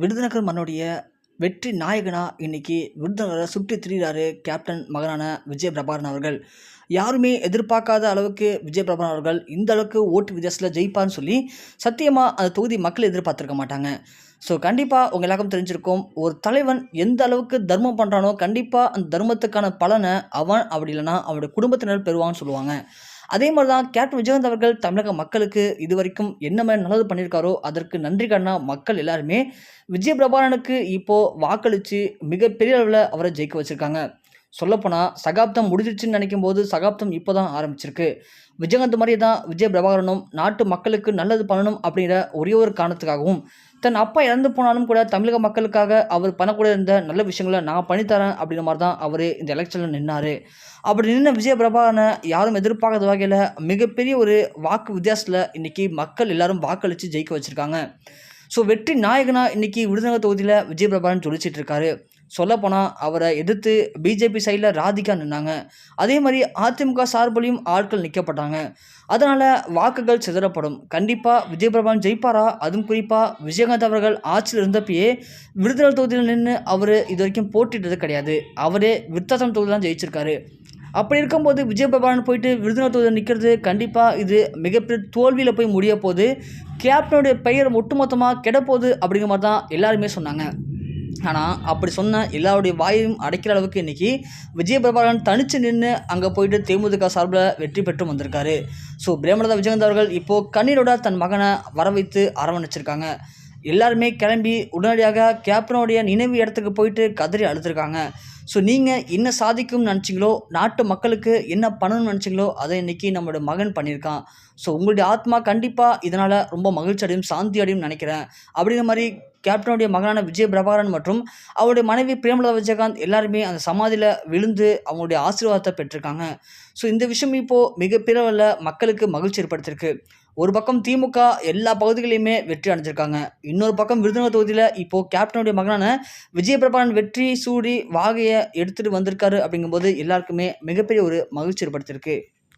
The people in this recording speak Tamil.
விருதுநகர் மண்ணுடைய வெற்றி நாயகனா இன்னைக்கு விருதுநகரை சுற்றி திரிகிறாரு கேப்டன் மகனான விஜய் பிரபாரன் அவர்கள். யாருமே எதிர்பார்க்காத அளவுக்கு விஜய் பிரபாரன் அவர்கள் இந்த அளவுக்கு ஓட்டு வித்தியாசத்தில் ஜெயிப்பான்னு சொல்லி சத்தியமாக அந்த தொகுதி மக்கள் எதிர்பார்த்துருக்க மாட்டாங்க. ஸோ கண்டிப்பாக உங்கள் எல்லாருக்கும் தெரிஞ்சிருக்கும் ஒரு தலைவன் எந்த அளவுக்கு தர்மம் பண்ணுறானோ கண்டிப்பாக அந்த தர்மத்துக்கான பலனை அவன் அப்படி இல்லைனா அவனுடைய குடும்பத்தினர் பெறுவான்னு சொல்லுவாங்க. அதே மாதிரி தான் கேப்டன் விஜயகாந்த் அவர்கள் தமிழக மக்களுக்கு இது வரைக்கும் என்ன மாதிரி நல்லது பண்ணியிருக்காரோ அதற்கு நன்றி கண்ணா மக்கள் எல்லாருமே. விஜய் பிரபாரனுக்கு இப்போது வாக்களித்து மிகப்பெரிய அளவில் அவரை ஜெயிக்க வச்சுருக்காங்க. சொல்லப்போனால் சகாப்தம் முடிஞ்சிருச்சுன்னு நினைக்கும் போது சகாப்தம் இப்போ தான் ஆரம்பிச்சிருக்கு. விஜயகாந்த் மாதிரி தான் விஜய் பிரபாகரனும் நாட்டு மக்களுக்கு நல்லது பண்ணணும் அப்படிங்கிற ஒரே ஒரு காரணத்துக்காகவும் தன் அப்பா இறந்து போனாலும் கூட தமிழக மக்களுக்காக அவர் பண்ணக்கூட இருந்த நல்ல விஷயங்களை நான் பண்ணித்தரேன் அப்படிங்கிற மாதிரி தான் அவர் இந்த எலெக்ஷனில் நின்னார். அப்படி நின்ன விஜய பிரபாகரனை யாரும் எதிர்பார்க்காத வகையில் மிகப்பெரிய ஒரு வாக்கு வித்தியாசத்தில் இன்றைக்கி மக்கள் எல்லாரும் வாக்களித்து ஜெயிக்க வச்சுருக்காங்க. ஸோ வெற்றி நாயகனாக இன்றைக்கி விருதுநகர் தொகுதியில் விஜய் பிரபாகரன் ஜொலிச்சிட்டு இருக்காரு. சொல்லப்போனால் அவரை எதிர்த்து பிஜேபி சைடில் ராதிகா நின்னாங்க. அதே மாதிரி அதிமுக சார்பிலையும் ஆட்கள் நிற்கப்பட்டாங்க அதனால் வாக்குகள் சிதறப்படும். கண்டிப்பாக விஜய் ஜெயிப்பாரா? அதுவும் குறிப்பாக விஜயகாந்த் அவர்கள் ஆட்சியில் இருந்தப்பயே விருதுநகர் தொகுதியில் நின்று அவர் இது வரைக்கும் போட்டிட்டது கிடையாது. அவரே விருத்தாசம் தொகுதி தான் ஜெயிச்சிருக்காரு. அப்படி இருக்கும்போது விஜயபிரபான் போயிட்டு விருதுநகர் தொகுதியில் நிற்கிறது கண்டிப்பாக இது மிகப்பெரிய தோல்வியில் போய் முடிய போது கேப்டனுடைய பெயர் ஒட்டுமொத்தமாக கெடப்போகுது அப்படிங்கிற மாதிரி தான் எல்லாருமே சொன்னாங்க. ஆனால் அப்படி சொன்ன எல்லாருடைய வாயையும் அடைக்கிற அளவுக்கு இன்றைக்கி விஜய பிரபாகரன் தனித்து நின்று அங்கே போயிட்டு தேமுதிக சார்பில் வெற்றி பெற்று வந்திருக்காரு. ஸோ பிரேமலதா விஜயகாந்த் அவர்கள் இப்போது கண்ணீரோட தன் மகனை வர வைத்து அரவணைச்சிருக்காங்க. எல்லாருமே கிளம்பி உடனடியாக கேப்டனுடைய நினைவு இடத்துக்கு போயிட்டு கதறி அழுதுருக்காங்க. ஸோ நீங்கள் என்ன சாதிக்கும்னு நினச்சிங்களோ நாட்டு மக்களுக்கு என்ன பண்ணணும்னு நினச்சிங்களோ அதை இன்றைக்கி நம்மளோட மகன் பண்ணியிருக்கான். ஸோ உங்களுடைய ஆத்மா கண்டிப்பாக இதனால் ரொம்ப மகிழ்ச்சி அடையும் சாந்தி அடையும் நினைக்கிறேன். அப்படிங்கிற மாதிரி கேப்டனுடைய மகனான விஜய் பிரபாகரன் மற்றும் அவருடைய மனைவி பிரேமலதா விஜயகாந்த் எல்லாருமே அந்த சமாதியில் விழுந்து அவங்களுடைய ஆசீர்வாதத்தை பெற்றிருக்காங்க. ஸோ இந்த விஷயம் இப்போது மிகப்பெரிய மக்களுக்கு மகிழ்ச்சி ஏற்படுத்தியிருக்கு. ஒரு பக்கம் திமுக எல்லா பகுதிகளையுமே வெற்றி அடைஞ்சிருக்காங்க. இன்னொரு பக்கம் விருதுநகர் தொகுதியில் இப்போது கேப்டனுடைய மகனான விஜய் பிரபாகரன் வெற்றி சூடி வாகையை எடுத்துகிட்டு வந்திருக்காரு அப்படிங்கும்போது எல்லாருக்குமே மிகப்பெரிய ஒரு மகிழ்ச்சி ஏற்படுத்தியிருக்கு.